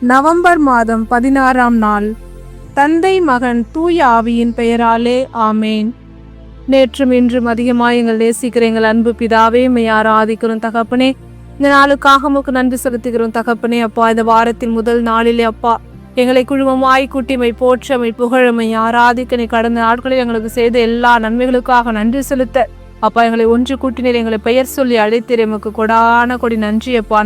November மாதம் பதினாறாம் நாள். தந்தை மகன் தூய ஆவியின் பெயராலே ஆமேன். நேற்றும் இன்றும் அதிகமாக எங்கள் நேசிக்கிற எங்கள் அன்பு பிதாவே மை ஆராதிக்கிறோம் தகப்பனே. இந்த நாளுக்காக உமக்கு நன்றி செலுத்துகிறோம் தகப்பனே. அப்பா இந்த வாரத்தின் முதல் நாளிலே அப்பா எங்களை குழுமமாய் கூட்டிமை போற்றமை புகழமை ஆராதிக்கனை நீ கடந்த நாட்களில் எங்களுக்கு செய்த எல்லா நன்மைகளுக்காக நன்றி செலுத்த அப்பா எங்களை ஒன்று கூட்டினர். எங்களை பெயர் சொல்லி அழைத்தீர். எமக்கு கொடான கொடி. நன்றி அப்பா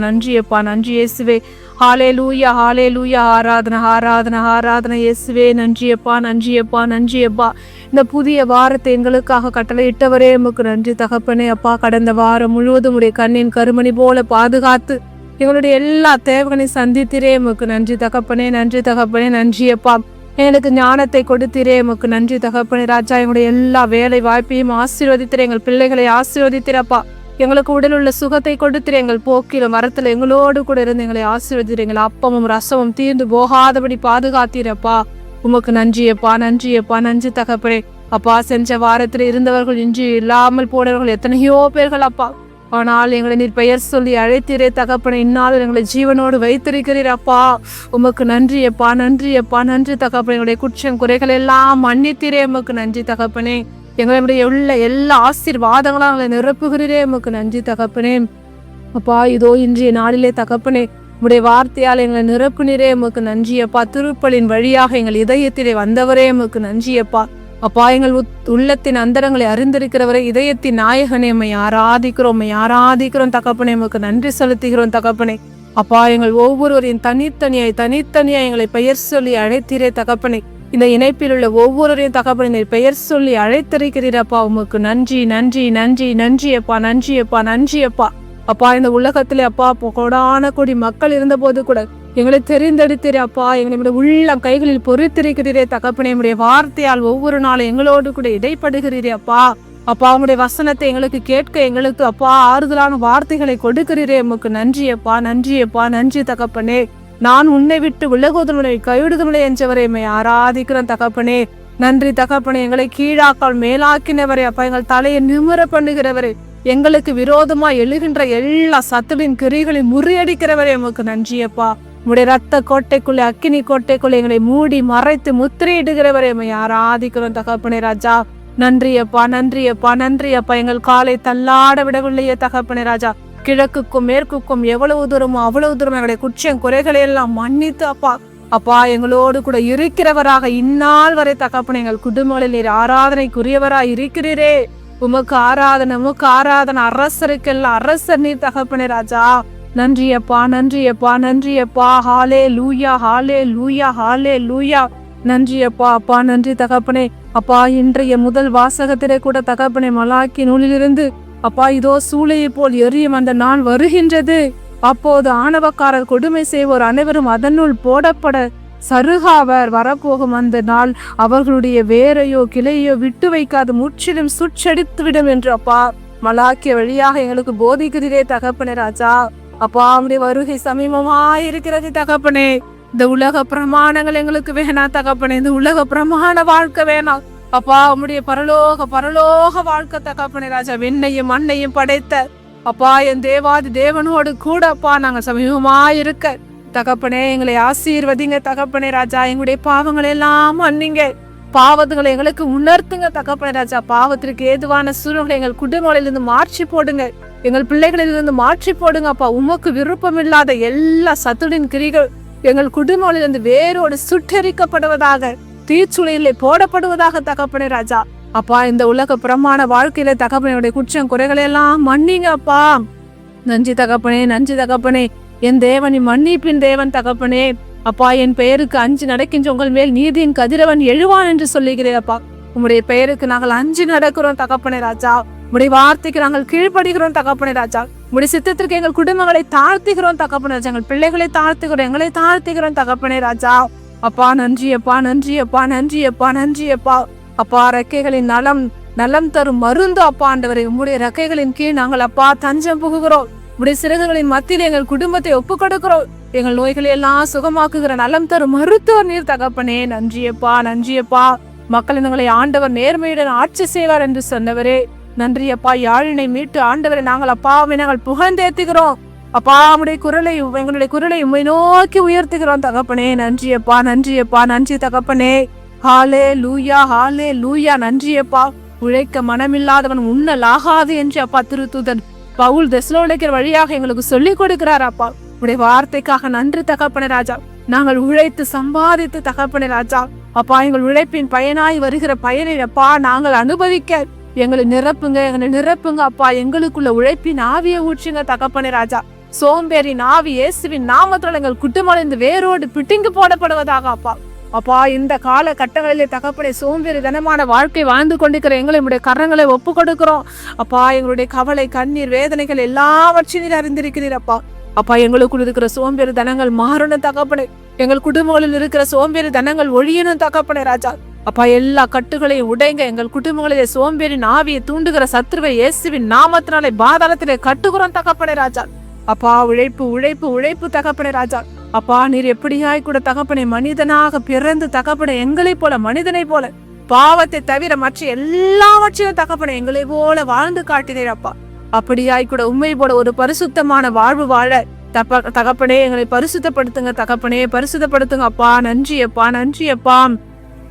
நன்றி இயேசுவே ஹாலே லூயா ஹாலே லூயா ஆராதன ஆராதன ஆராதன இயேசுவே. நன்றியப்பா நன்றியப்பா நன்றியப்பா இந்த புதிய வாரத்தை எங்களுக்காக கட்டளையிட்டவரே எமக்கு நன்றி தகப்பனே அப்பா. கடந்த வாரம் முழுவதும் உடைய கண்ணின் கருமணி போல பாதுகாத்து எங்களுடைய எல்லா தேவைகளையும் சந்தித்திரே எமக்கு நன்றி தகப்பனே நன்றி தகப்பனே நன்றியப்பா எனக்கு ஞானத்தை கொடுத்தீரே உமக்கு நன்றி தகப்பனே. ராஜா எங்களுடைய எல்லா வேலை வாய்ப்பையும் ஆசீர்வதித்திரே எங்கள் பிள்ளைகளை ஆசீர்வதித்திரப்பா. எங்களுக்கு உடல் உள்ள சுகத்தை கொடுத்துரு எங்கள் போக்கிலும் மரத்தில் எங்களோடு கூட இருந்து எங்களை ஆசீர்வதித்திரு. எங்கள் அப்பமும் ரசமும் தீர்ந்து போகாதபடி பாதுகாத்தீரப்பா. உமக்கு நன்றியப்பா நன்றியப்பா நன்றி தகப்பனே. அப்பா செஞ்ச வாரத்தில் இருந்தவர்கள் இன்றி இல்லாமல் போனவர்கள் எத்தனையோ பேர்கள் அப்பா. ஆனால் எங்களை நீர் பெயர் சொல்லி அழைத்தீரே தகப்பனை இந்நாள் எங்களை ஜீவனோடு வைத்திருக்கிறீர் அப்பா. உமக்கு நன்றி அப்பா நன்றி அப்பா நன்றி தகப்பனை. எங்களுடைய குற்றம் குறைகள் எல்லாம் மன்னித்தீரே உமக்கு நன்றி தகப்பனே. எங்களுடைய உள்ள எல்லா ஆசீர்வாதங்களும் எங்களை நிரப்புகிறீரே உமக்கு நன்றி தகப்பனே. அப்பா இதோ இன்றைய நாளிலே தகப்பனே உடைய வார்த்தையால் எங்களை நிரப்புனீரே உமக்கு நன்றியப்பா திருப்பலின் வழியாக எங்கள் இதயத்திலே வந்தவரே உமக்கு நன்றியப்பா அப்பா எங்கள் உத்- உள்ளத்தின் அந்தரங்களை அறிந்திருக்கிறவரை இதயத்தின் நாயகனே உம்மை ஆராதிக்கிறோம் உம்மை ஆராதிக்கிறோம் தகப்பனே உமக்கு நன்றி செலுத்துகிறோம் தகப்பனே. அப்பா எங்கள் ஒவ்வொருவரையும் தனித்தனியாய் தனித்தனியாய் எங்களை பெயர் சொல்லி அழைத்தீரே தகப்பனே. இந்த இணைப்பில் உள்ள ஒவ்வொருவரையும் தகப்பனை பெயர் சொல்லி அழைத்திருக்கிறீர் அப்பா. உமக்கு நன்றி நன்றி நன்றி நன்றி அப்பா நன்றி அப்பா இந்த உலகத்தில் அப்பா அப்போ கொடான கொடி மக்கள் இருந்தபோது கூட எங்களை தெரிந்தெடுத்தீரே அப்பா. எங்களுடைய உள்ளம் கைகளில் பொறித்திருக்கிறீரே தகப்பனே. உடைய வார்த்தையால் ஒவ்வொரு நாளும் எங்களோடு கூட இடைப்படுகிறீரே அப்பா. அப்பா உங்களுடைய வசனத்தை எங்களுக்கு கேட்க எங்களுக்கு அப்பா ஆறுதலான வார்த்தைகளை கொடுக்கிறீரே. உமக்கு நன்றி அப்பா நன்றி அப்பா நன்றி தகப்பனே. நான் உன்னை விட்டு விலகுவதனுடைய கைவிடுதலை என்றவரை எம்மை ஆராதிக்கிறேன் தகப்பனே. நன்றி தகப்பனே எங்களை கீழாக்கால் மேலாக்கினவரே அப்பா. எங்கள் தலையை நிமிர பண்ணுகிறவரே. எங்களுக்கு விரோதமா எழுகின்ற எல்லா சத்துவின் கிரிகளை முறியடிக்கிறவரே உமக்கு நன்றியப்பா. உடைய ரத்த கோட்டைக்குள்ளே அக்கினி கோட்டைக்குள்ளே எங்களை மூடி மறைத்து முத்திரையிடுகிறவரே உமை ஆராதிக்கிறோம் தகப்பனே ராஜா. நன்றியப்பா நன்றியப்பா நன்றி அப்பா எங்கள் காலை தள்ளாட விடவில்லையே தகப்பனே ராஜா. கிழக்குக்கும் மேற்குக்கும் எவ்வளவு தூரமோ அவ்வளவு தூரம் எங்களுடைய குற்றம் குறைகளை எல்லாம் மன்னித்து அப்பா. அப்பா எங்களோடு கூட இருக்கிறவராக இந்நாள் வரை தகப்பன எங்கள் குடும்பங்களில் நீர் ஆராதனைக்குரியவராய் இருக்கிறீரே. உமக்கு ஆராதனை உமக்கு ஆராதனை. அரசருக்கெல்லாம் அரசர் நீர் தகப்பனே ராஜா. நன்றியப்பா நன்றியப்பா நன்றியப்பா ஹாலே லூயா ஹாலே லூயா ஹாலே லூயா நன்றியப்பா அப்பா நன்றி தகப்பனே. அப்பா இன்றைய முதல் வாசகத்திலே கூட தகப்பனே மலாக்கி நூலிலிருந்து அப்பா இதோ சூளையை போல் எரியும் அந்த நான் வருகின்றது. அப்போது ஆணவக்காரர் கொடுமை செய்வோர் அனைவரும் அதனுள் போடப்பட சருகாவர் வரப்போகும் அந்த நாள் அவர்களுடைய வேரையோ கிளையோ விட்டு வைக்காது முற்றிலும் சுற்றடித்துவிடும் என்று அப்பா. மலாக்கிய வழியாக எங்களுக்கு போதிக்கிறதே தகப்பனே ராஜா. அப்பா அவருடைய வருகை சமீபமாயிருக்கிறது தகப்பனே. இந்த உலக பிரமாணங்கள் எங்களுக்கு வேணாம் தகப்பனே. இந்த உலக பிரமாண வாழ்க்கை வேணாம் அப்பா உம்முடைய பரலோக பரலோக வாழ்க்கை தகப்பனே ராஜா. விண்ணையும் மண்ணையும் படைத்த அப்பா என் தேவாதி தேவனோடு கூட அப்பா நாங்கள் சமீபமா இருக்க தகப்பனே எங்களை ஆசீர்வதிங்க தகப்பனே ராஜா. எங்களுடைய பாவங்களை எல்லாம் மன்னிங்க. பாவத்துங்களை எங்களுக்கு உணர்த்துங்க தகப்பனே ராஜா. பாவத்திற்கு ஏதுவான சூழ்நிலை எங்கள் குடும்பங்களிலிருந்து மாற்றி போடுங்க. எங்கள் பிள்ளைகளிலிருந்து மாற்றி போடுங்க அப்பா. உமக்கு விருப்பம் இல்லாத எல்லா சத்துடின் கிரிகள் எங்கள் குடும்பங்களிலிருந்து வேரோடு சுட்டரிக்கப்படுவதாக தீச்சுளையிலே போடப்படுவதாக தகப்பனே ராஜா. அப்பா இந்த உலக பிரமாண வாழ்க்கையில தகப்பனையுடைய குற்றம் குறைகளை எல்லாம் மன்னிங்க அப்பா. நன்றி தகப்பனே நன்றி தகப்பனே. என் தேவன் மன்னிப்பின் தேவன் தகப்பனே. அப்பா என் பெயருக்கு அஞ்சு நடக்கின்ற உங்கள் மேல் நீதியின் கதிரவன் எழுவான் என்று சொல்லுகிறேன் அப்பா. உம்முடைய பெயருக்கு நாங்கள் அஞ்சு நடக்கிறோம் தகப்பனே ராஜா. உடைய வார்த்தைக்கு நாங்கள் கீழ்ப்படுகிறோம் தகப்பனே ராஜா. உடைய சித்தத்திற்கு எங்கள் குடும்பங்களை தாழ்த்துகிறோம் தகப்பனே ராஜா. எங்கள் பிள்ளைகளை தாழ்த்துகிறோம் எங்களை தாழ்த்துகிறோம் தகப்பனே ராஜா. அப்பா நன்றி அப்பா நன்றி அப்பா நன்றி அப்பா நன்றி அப்பா. அப்பா ரெக்கைகளின் நலம் நலம் தரும் மருந்து அப்பா ஆண்டவரை. உம்முடைய ரெக்கைகளின் கீழ் நாங்கள் அப்பா தஞ்சம் புகுகிறோம். உடைய சிறகுகளின் மத்தியில் எங்கள் குடும்பத்தை ஒப்பு கொடுக்கிறோம் எங்கள் நோய்களை எல்லாம் சுகமாக்குகிற நலம் தரும் மருத்துவர் நீர் தகப்பனே. நன்றியப்பா நன்றியப்பா. மக்கள் எங்களை ஆண்டவர் நேர்மையுடன் ஆட்சி செய்வார் என்று சொன்னவரே. நன்றியப்பா யாழினை மீட்டு ஆண்டவரை நாங்கள் அப்பாவை நாங்கள் புகழ்ந்தேத்துகிறோம். அப்பா உடைய குரலை எங்களுடைய குரலை உண்மை நோக்கி உயர்த்துகிறோம் தகப்பனே. நன்றியப்பா நன்றியப்பா நன்றி தகப்பனே. ஹாலே லூயா ஹாலே லூயா நன்றியப்பா. உழைக்க மனமில்லாதவன் உண்ணலாகாது என்று அப்பா திருத்துதன் பவுல் தெஸ்லோலைக்கிற வழியாக எங்களுக்கு சொல்லிக் கொடுக்கிறார் அப்பா. உடைய வார்த்தைக்காக நன்றி தகப்பன ராஜா. நாங்கள் உழைத்து சம்பாதித்து தகப்பன ராஜா. அப்பா எங்கள் உழைப்பின் பயனாய் வருகிற பயனை அப்பா நாங்கள் அனுபவிக்க. எங்களை நிரப்புங்க எங்களை நிரப்புங்க அப்பா. எங்களுக்குள்ள உழைப்பின் ஆவியை ஊற்றுங்க தகப்பனை ராஜா. சோம்பேறி நாவி இயேசுவின் நாமத்தில் எங்கள் குட்டுமலைந்து வேரோடு பிட்டிங்கு போடப்படுவதாக அப்பா. அப்பா இந்த கால கட்டங்களிலே தகப்பனை சோம்பேறி தனமான வாழ்க்கை வாழ்ந்து கொண்டிருக்கிற எங்களை உடைய கரங்களை ஒப்பு கொடுக்கிறோம். அப்பா எங்களுடைய கவலை கண்ணீர் வேதனைகள் எல்லாவற்றையும் நீர் அறிந்திருக்கிறீர் அப்பா. அப்பா எங்களுக்குள் இருக்கிற சோம்பேறி தனங்கள் மாறணும் தகப்பனை. எங்கள் குடும்பங்களில் இருக்கிற சோம்பேறி தனங்கள் ஒழியணும் தகப்பனை ராஜா. அப்பா எல்லா கட்டுகளையும் உடைங்க. எங்கள் குடும்பங்களிலே சோம்பேறி நாவியை தூண்டுகிற சத்ருவை இயேசுவின் நாமத்தினாலே பாதாளத்திலே கட்டுகிறோம் தகப்பனே ராஜா. அப்பா உழைப்பு உழைப்பு உழைப்பு தகப்பனை ராஜா. அப்பா நீர் எப்படியாய் கூட தகப்பனை மனிதனாக பிறந்து தகப்பனை எங்களைப் போல மனிதனை போல பாவத்தை தவிர மற்ற எல்லாவற்றையும் தகப்பனை எங்களை போல வாழ்ந்து காட்டினீர் அப்பா. அப்படியாய் கூட உண்மை போல ஒரு பரிசுத்தமான வாழ்வு வாழ தப்ப தகப்பனே எங்களை பரிசுத்தப்படுத்துங்க தகப்பனே பரிசுத்தப்படுத்துங்க அப்பா. நன்றி அப்பா நன்றி அப்பா.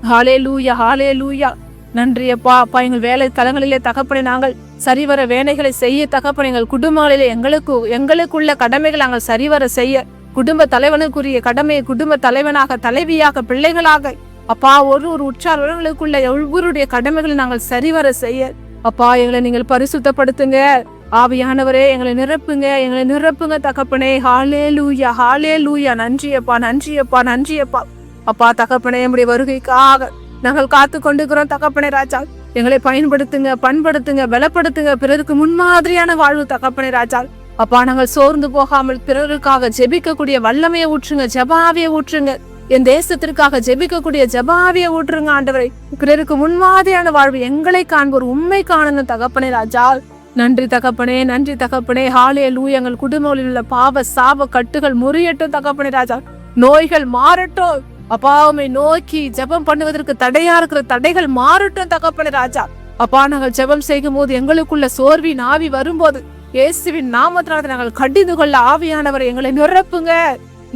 ஹாலே லூயா ஹாலே லூயா நன்றி அப்பா. அப்பா எங்கள் வேலை தலங்களிலே தகப்பனை நாங்கள் சரிவர வேலைகளை செய்ய தகப்பனை எங்கள் குடும்பங்களிலே எங்களுக்கு எங்களுக்குள்ள கடமைகள் நாங்கள் சரிவர செய்ய குடும்ப தலைவனுக்குரிய கடமையை குடும்ப தலைவனாக தலைவியாக பிள்ளைகளாக அப்பா ஒரு ஒரு உற்றார் உறவுகளுக்குள்ள ஒவ்வொருடைய கடமைகளை நாங்கள் சரிவர செய்ய அப்பா எங்களை நீங்கள் பரிசுத்தப்படுத்துங்க. ஆவியானவரே எங்களை நிரப்புங்க எங்களை நிரப்புங்க தகப்பனே. ஹாலே லூயா ஹாலே லூயா நன்றியப்பா நன்றியப்பா நன்றியப்பா அப்பா. அப்பா தகப்பனே நம்முடைய வருகைக்காக நாங்கள் காத்து கொண்டுக்கிறோம் தகப்பனே ராஜா. எங்களை பயன்படுத்துங்க பண்படுத்துங்க பலப்படுத்துங்க. பிறருக்கு முன்மாதிரியான வாழ்வு தகப்பனே ராஜா. அப்பா நாங்கள் சோர்ந்து போகாமல் பிறருக்காக ஜெபிக்கக்கூடிய வல்லமையை ஊற்றுங்க ஜபாவிய ஊற்றுங்க. என் தேசத்திற்காக ஜெபிக்கக்கூடிய ஜபாவிய ஊற்றுங்க ஆண்டவரை. பிறருக்கு முன்மாதிரியான வாழ்வு எங்களை காண்போர் உண்மை காணணும் தகப்பனே ராஜா. நன்றி தகப்பனே நன்றி தகப்பனே. ஹாலே லூ எங்கள் குடும்பங்களில் உள்ள பாவ சாப கட்டுகள் முறியட்டும் தகப்பனே ராஜா. நோய்கள் மாறட்டும். அப்பா நோக்கி ஜெபம் பண்ணுவதற்கு தடையா இருக்கிற தடைகள் மாறட்டும் தகப்பனே ராஜா. அப்பா நாங்கள் ஜெபம் செய்யும் போது எங்களுக்குள்ள சோர்வி நாவி வரும்போது இயேசுவின் நாமத்தினால நாங்கள் கடிந்து கொள்ள ஆவியானவர் எங்களை நிரப்புங்க.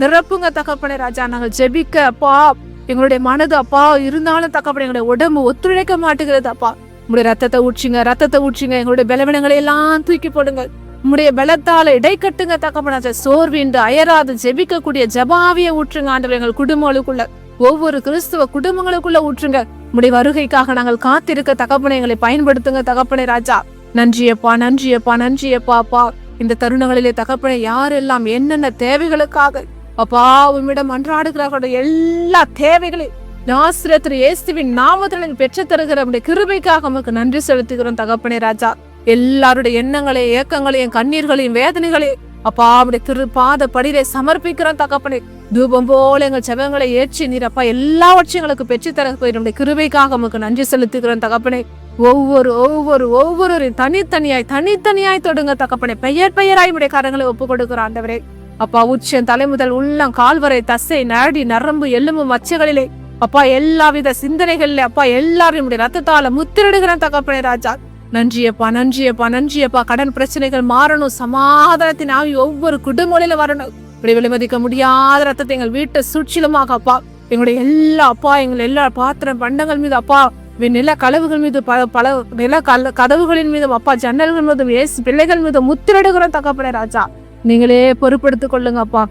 நிரப்புங்க தகப்பனே ராஜா. நாங்கள் ஜெபிக்க அப்பா. எங்களுடைய மனது அப்பா இருந்தாலும் தகப்பனே எங்களுடைய உடம்பு ஒத்துழைக்க மாட்டேங்கிறது அப்பா. உங்களுடைய ரத்தத்தை ஊற்றிங்க ரத்தத்தை ஊற்றிங்க. எங்களுடைய பலவீனங்களை எல்லாம் தூக்கி போடுங்க உங்களுடைய பலத்தால இடைக்கட்டுங்க ராஜா. சோர்வின்றி அயராது ஜெபிக்கக்கூடிய ஜபாவிய ஊற்றுங்க ஆண்டவர். எங்கள் குடும்பங்களுக்குள்ள ஒவ்வொரு கிறிஸ்துவ குடும்பங்களுக்குள்ள ஊற்றுங்க. உங்களுடைய வருகைக்காக நாங்கள் காத்திருக்க தகப்பனை எங்களை பயன்படுத்துங்க தகப்பனை ராஜா. நன்றியப்பா நன்றியப்பா நன்றியப்பா அப்பா. இந்த தருணங்களிலே தகப்பனை யாரெல்லாம் என்னென்ன தேவைகளுக்காக அப்பா உம்மிடம் அன்றாடுகிறார்களோ எல்லா தேவைகளையும் நாசிரத்திர இயேசுவின் நாமத்தில் நீங்கள் பெற்றுத் தருகிற நம்முடைய கிருபைக்காக நமக்கு நன்றி செலுத்துகிறோம் தகப்பனே ராஜா. எல்லாருடைய எண்ணங்களையும் ஏக்கங்களையும் கண்ணீர்களையும் வேதனைகளையும் அப்பா அவருடைய திரு பாத படியிலே சமர்ப்பிக்கிறோம் தகப்பனே. தூபம் போல எங்கள் செவங்களை ஏற்றி நீர் அப்பா எல்லாவற்றையும் எங்களுக்கு பெற்று தர நம்முடைய கிருபைக்காக நமக்கு நன்றி செலுத்துகிறோம் தகப்பனே. ஒவ்வொரு ஒவ்வொரு ஒவ்வொரு தனித்தனியாய் தனித்தனியாய் தொடுங்க தகப்பனே. பெயர் பெயராய் உடைய கரங்களை ஒப்பு கொடுக்கிற ஆண்டவரே. அப்பா உச்சம் தலை முதல் உள்ளம் கால்வரை தசை நாடி நரம்பு எலும்பு மச்சைகளிலே. அப்பா எல்லாவித சிந்தனைகள்ல அப்பா எல்லாரும் உடைய ரத்தத்தால முத்திரிடுகிற தகப்பனே ராஜா. நன்றியப்பா நன்றியப்பா நன்றியப்பா கடன் பிரச்சனைகள் மாறணும். சமாதானத்தின் ஆவி ஒவ்வொரு குடும்பங்களில வரணும். இப்படி விலைமதிக்க முடியாத ரத்தத்தை எங்கள் வீட்டை சுற்றிலுமாக அப்பா. எங்களுடைய எல்லா அப்பா எங்கள் எல்லா பாத்திரம் பண்டங்கள் மீது அப்பா. நில கலவுகள் மீது பல பல நில கல கதவுகளின் மீதும் அப்பா ஜன்னல்கள் மீதும் ஏசு பிள்ளைகள் மீது முத்திரடுகிற தகப்பனே ராஜா. நீங்களே பொறுப்படுத்திக் கொள்ளுங்கப்பா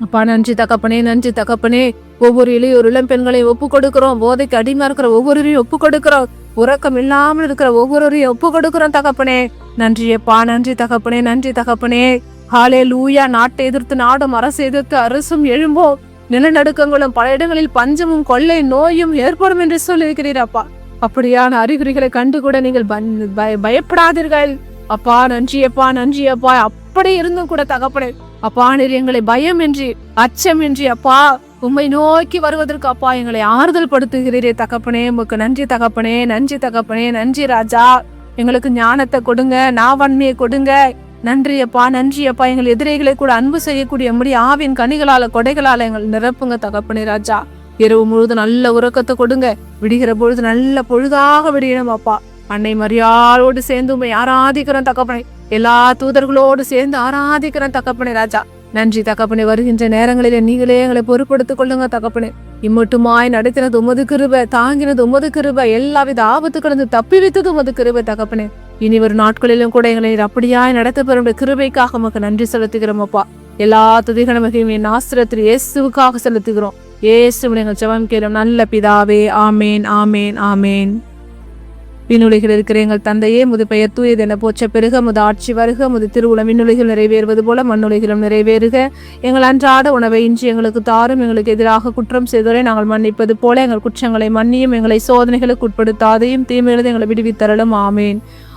அப்பா. நன்றி தகப்பனே நன்றி தகப்பனே. ஒவ்வொரு இளையோர் இளம் பெண்களையும் ஒப்பு கொடுக்கிறோம். போதைக்கு அடிமையா இருக்கிற ஒவ்வொருவரையும் ஒப்பு கொடுக்கிறோம். உறக்கம் இல்லாமல் இருக்கிற ஒவ்வொருவரையும் ஒப்பு கொடுக்கிறோம் தகப்பனே. நன்றி அப்பா நன்றி தகப்பனே நன்றி தகப்பனே. ஹாலே லூயா நாட்டை எதிர்த்து நாடும் அரசு எதிர்த்து அரசும் எழும்போம். நிலநடுக்கங்களும் பல இடங்களில் பஞ்சமும் கொள்ளை நோயும் ஏற்படும் என்று சொல்லியிருக்கிறீர் அப்பா. அப்படியான அறிகுறிகளை கண்டு கூட நீங்கள் பன்- பய- பயப்படாதீர்கள். அப்பா நன்றி அப்பா நன்றி அப்பா. அப்படி இருந்தும் கூட தகப்பனே அப்பா நீர் எங்களை பயம் இன்றி அச்சம் இன்றி அப்பா. உண்மை நோக்கி வருவதற்கு அப்பா எங்களை ஆறுதல் படுத்துகிறீரே தகப்பனே. உமக்கு நன்றி தகப்பனே. நன்றி தகப்பனே. நன்றி ராஜா. எங்களுக்கு ஞானத்தை கொடுங்க நாவன்மையை கொடுங்க. நன்றி அப்பா நன்றி அப்பா எங்கள் எதிரிகளை கூட அன்பு செய்யக்கூடிய முடி ஆவின் கனிகளால கொடைகளால எங்கள் நிரப்புங்க தகப்பனே ராஜா. இரவு முழுது நல்ல உறக்கத்தை கொடுங்க. விடுகிற பொழுது நல்ல பொழுதாக விடியணும் அப்பா. அன்னை மரியாளோடு சேர்ந்து உண்மை ஆராதிக்கிறோம் தகப்பனை. எல்லா தூதர்களோடு சேர்ந்து ஆராதிக்கிறேன் தகப்பனே ராஜா. நன்றி தகப்பனே. வருகின்ற நேரங்களிலே நீங்களே எங்களை பொறுப்படுத்திக் கொள்ளுங்க தகப்பனே. இம்மட்டுமாய் நடத்தினது உமது கிருப தாங்கினது உமது கிருப எல்லாவித ஆபத்துக்களந்து தப்பி வைத்தது உமது கிருப தகப்பனே. இனி ஒரு நாட்களிலும் கூட எங்களை அப்படியாய் நடத்தப்பெறும் கிருபைக்காக உமக்கு நன்றி செலுத்துகிறோம் அப்பா. எல்லா துதிகணமையும் என் ஆசிரத்தில் இயேசுவுக்காக செலுத்துகிறோம். இயேசு எங்கள் ஜெபம் கேளும் நல்ல பிதாவே ஆமேன் ஆமேன் ஆமேன். விண்ணுலகில் இருக்கிற எங்கள் தந்தையே முது பெயர் தூயது என போச்ச பெருக முது ஆட்சி வருக முது திருவுளம் விண்ணுலகில் நிறைவேறுவது போல மண்ணுலகிலும் நிறைவேறுக. எங்கள் அன்றாட உணவை இன்றி எங்களுக்கு தாரும் எங்களுக்கு எதிராக குற்றம் செய்தோரை நாங்கள் மன்னிப்பது போல எங்கள் குற்றங்களை மன்னியும் எங்களை சோதனைகளுக்கு உட்படுத்தாதையும் தீமையிலிருந்து எங்களை விடுவித்தரலும் ஆமேன்.